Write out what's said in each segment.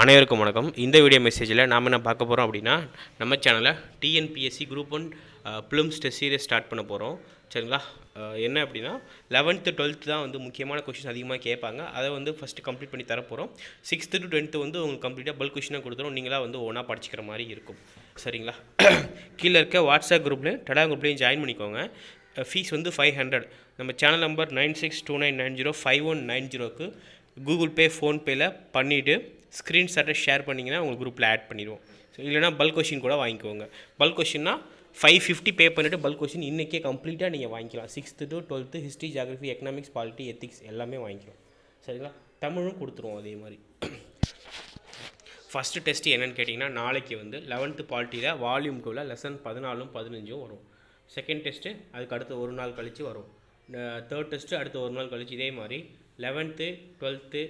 அனைவருக்கும் வணக்கம். இந்த வீடியோ மெசேஜில் நாம் என்ன பார்க்க போகிறோம் அப்படின்னா நம்ம சேனலில் TNPSC group one Blooms test series start பண்ண போகிறோம் சரிங்களா? என்ன அப்படின்னா லெவன்த்து டுவெல்த்து தான் வந்து முக்கியமான கொஷின்ஸ் அதிகமாக கேட்பாங்க. அதை வந்து ஃபஸ்ட்டு கம்ப்ளீட் பண்ணி தரப்போகிறோம் சிக்ஸ்த்து டு டென்த்து வந்து உங்களுக்கு கம்ப்ளீட்டாக பல்க் கொஷினாக கொடுத்துரும். நீங்களாக வந்து ஒன்றா படிச்சுக்கிற மாதிரி இருக்கும். சரிங்களா? கீழே இருக்க வாட்ஸ்அப் குரூப்லேயும் டடா குரூப்லேயும் ஜாயின் பண்ணிக்கோங்க. ஃபீஸ் வந்து ஃபைவ் ஹண்ட்ரட் நம்ம channel number nine six two nine nine zero five one nine ஜீரோக்கு கூகுள் பே ஃபோன்பேயில் பண்ணிவிட்டு ஸ்க்ரீன்ஷாட்டை ஷேர் பண்ணிங்கன்னா உங்கள் குரூப்பில் ஆட் பண்ணிடுவோம். ஸோ இல்லைனா பல்க் கொஷின் கூட வாங்கிக்கோங்க. பல்க் கொஷின்னா ஃபைவ் ஃபிஃப்டி பே பண்ணிவிட்டு பல்க் கொஷின் இன்றைக்கே கம்ப்ளீட்டாக நீங்கள் வாங்கிக்கலாம். Sixth to twelfth history geography economics polity ethics எல்லாமே வாங்கிக்கலாம். சரிங்களா? தமிழும் கொடுத்துருவோம் அதே மாதிரி. ஃபஸ்ட்டு டெஸ்ட் என்னென்னு கேட்டிங்கன்னா நாளைக்கு வந்து லெவன்த்து பாலிட்டியில் வால்யூம் டூவில் லெசன் பதினாலும் பதினஞ்சும் வரும். செகண்ட் டெஸ்ட்டு அதுக்கு அடுத்து ஒரு நாள் கழித்து வரும். தேர்ட் டெஸ்ட்டு அடுத்து ஒரு நாள் கழித்து இதே மாதிரி லெவன்த்து டுவெல்த்து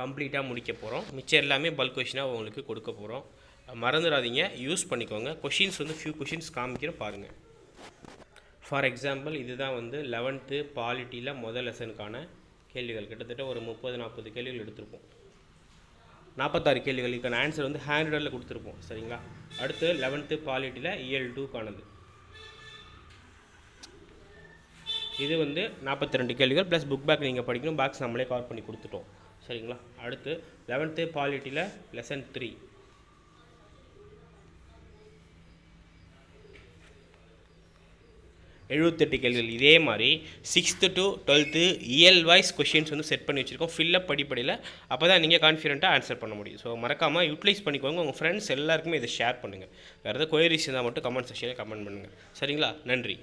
கம்ப்ளீட்டாக முடிக்க போகிறோம் மிச்சம் எல்லாமே பல்க் கொஷினாக உங்களுக்கு கொடுக்க போகிறோம் மறந்துடாதீங்க. யூஸ் பண்ணிக்கோங்க. கொஷின்ஸ் வந்து ஃபியூ கொஷின்ஸ் காமிக்கிற பாருங்கள் ஃபார் எக்ஸாம்பிள் இதுதான் வந்து லெவன்த்து பாலிட்டியில் முதல் லெசனுக்கான கேள்விகள். கிட்டத்தட்ட ஒரு முப்பது நாற்பது கேள்விகள் எடுத்திருப்போம். நாற்பத்தாறு கேள்விகளுக்கான ஆன்சர் வந்து ஹேண்ட்ரில் கொடுத்துருப்போம். சரிங்களா? அடுத்து லெவன்த்து பாலிட்டியில் இயல் டூக்கானது இது வந்து நாற்பத்தி ரெண்டு கேள்விகள். ப்ளஸ் புக் பேக் நீங்கள் படிக்கணும். பாக்ஸ் நம்மளே கவர் பண்ணி கொடுத்துட்டோம். சரிங்களா? அடுத்து லெவன்த்து பாலிட்டியில் லெசன் த்ரீ எழுபத்தெட்டு கேள்விகள் இதே மாதிரி சிக்ஸ்த்து டு டுவெல்த்து இயல் வைஸ் கொஷின்ஸ் வந்து செட் பண்ணி வச்சுருக்கோம். ஃபில்லப் படிப்படியில் அப்போ தான் நீங்கள் கான்ஃபிடென்ட்டாக ஆன்சர் பண்ண முடியும். ஸோ மறக்காமல் யூட்டிலைஸ் பண்ணிக்கோங்க. உங்கள் ஃப்ரெண்ட்ஸ் எல்லாருக்குமே இதை ஷேர் பண்ணுங்கள் வேறு ஏதாவது கொயரிஸ் இருந்தால் மட்டும் கமெண்ட் செக்ஷனில் கமெண்ட் பண்ணுங்கள் சரிங்களா? நன்றி.